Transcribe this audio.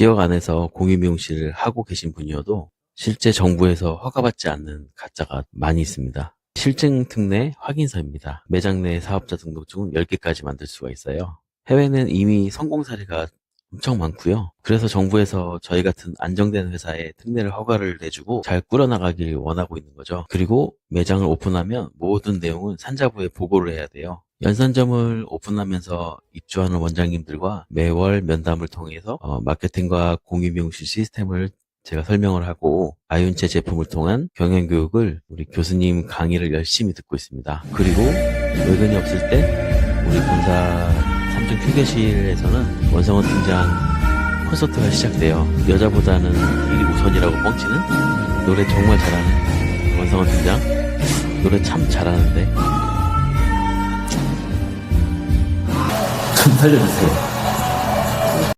지역 안에서 공유 미용실을 하고 계신 분이어도 실제 정부에서 허가받지 않는 가짜가 많이 있습니다. 실증 특례 확인서입니다. 매장 내 사업자 등록증은 10개까지 만들 수가 있어요. 해외는 이미 성공 사례가 엄청 많고요. 그래서 정부에서 저희 같은 안정된 회사에 특례를 허가를 내주고 잘 꾸려나가길 원하고 있는 거죠. 그리고 매장을 오픈하면 모든 내용은 산자부에 보고를 해야 돼요. 연산점을 오픈하면서 입주하는 원장님들과 매월 면담을 통해서 어, 마케팅과 공유미용실 시스템을 제가 설명을 하고 아윤체 제품을 통한 경영교육을 우리 교수님 강의를 열심히 듣고 있습니다. 그리고 외근이 없을 때 우리 본사 삼중 휴게실에서는 원성원 팀장 콘서트가 시작돼요. 여자보다는 일이 우선이라고 뻥치는 노래 정말 잘하는 원성원 팀장 노래 참 잘하는데 살려주세요.